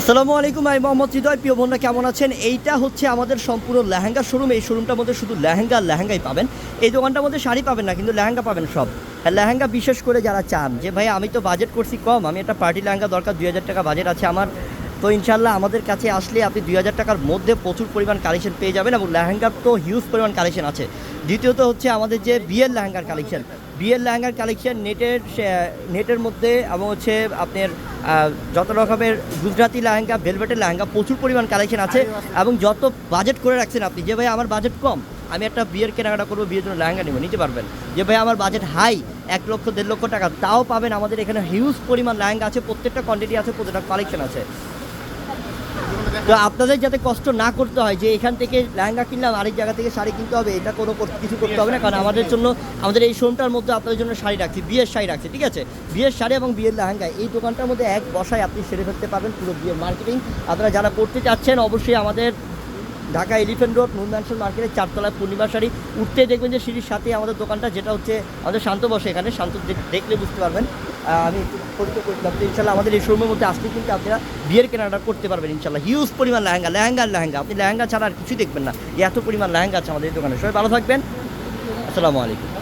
আসসালামু আলাইকুম, আমি মোহাম্মদ হৃদয়। প্রিয় বন্ধুরা, কেমন আছেন? এইটা হচ্ছে আমাদের সম্পূর্ণ লেহেঙ্গা শোরুম এই শোরুমটার মধ্যে শুধু লেহেঙ্গা, লেহেঙ্গাই পাবেন। এই দোকানটার মধ্যে শাড়ি পাবেন না, কিন্তু লেহেঙ্গা পাবেন সব। লেহেঙ্গা বিশেষ করে যারা চান, যে ভাই, আমি তো বাজেট করছি কম, আমি একটা পার্টি লেহেঙ্গা দরকার, দুই হাজার টাকা বাজেট আছে আমার। তো ইনশাল্লাহ আমাদের কাছে আসলে আপনি দুই হাজার টাকার মধ্যে প্রচুর পরিমাণ কালেকশন পেয়ে যাবেন এবং লেহেঙ্গার তো হিউজ পরিমাণ কালেকশন আছে। দ্বিতীয়ত হচ্ছে আমাদের যে বিয়ের লেহেঙ্গার কালেকশন বিয়ের লেহেঙ্গার কালেকশন নেটের নেটের মধ্যে এবং হচ্ছে আপনার যত রকমের গুজরাটি লেহেঙ্গা ভেলভেটের লেহেঙ্গা প্রচুর পরিমাণ কালেকশন আছে এবং যত বাজেট করে রাখছেন আপনি, যে ভাই আমার বাজেট কম, আমি একটা বিয়ের কেনাকাটা করব, বিয়ের জন্য লেহেঙ্গা নেব, নিতে পারবেন। যে ভাই আমার বাজেট হাই এক লক্ষ, দেড় লক্ষ টাকা, তাও পাবেন আমাদের এখানে হিউজ পরিমাণ লেহেঙ্গা আছে, প্রত্যেকটা কোয়ান্টিটি আছে, প্রত্যেকটা কালেকশন আছে। তো আপনাদের যাতে কষ্ট না করতে হয় যে এখান থেকে লেহেঙ্গা কিনলাম, আরেক জায়গা থেকে শাড়ি কিনতে হবে, এটা কোনো কিছু করতে হবে না। কারণ আমাদের জন্য, আমাদের এই শোনটার মধ্যে আপনাদের জন্য শাড়ি রাখছি, বিয়ের শাড়ি রাখছি, ঠিক আছে? বিয়ের শাড়ি এবং বিয়ের লেহেঙ্গা, এই দোকানটার মধ্যে এক বসায় আপনি সেরে ফেলতে পারবেন পুরো বিয়ের মার্কেটিং আপনারা যারা করতে চাচ্ছেন, অবশ্যই আমাদের ঢাকা এলিফেন্ট রোড নুন মার্কেটের চারতলায় পূর্ণিমা শাড়ি। উঠতে দেখবেন যে সিঁড়ির সাথে আমাদের দোকানটা, যেটা হচ্ছে আমাদের শান্ত বসে এখানে, শান্ত দেখলে বুঝতে পারবেন। আমি পরিচয় করছিলাম তো ইনশাল্লাহ আমাদের এই শোরুমের মধ্যে আসলে কিন্তু আপনারা বিয়ের কেনাটা করতে পারবেন, ইনশাল্লাহ। হিউজ পরিমাণ লেহেঙ্গা লেহেঙ্গা লেহেঙ্গা। আপনি লেহেঙ্গা ছাড়া আর কিছুই দেখবেন না। এত পরিমাণ লেহেঙ্গা আছে আমাদের এই দোকানে। সবাই ভালো থাকবেন। আসসালামু আলাইকুম।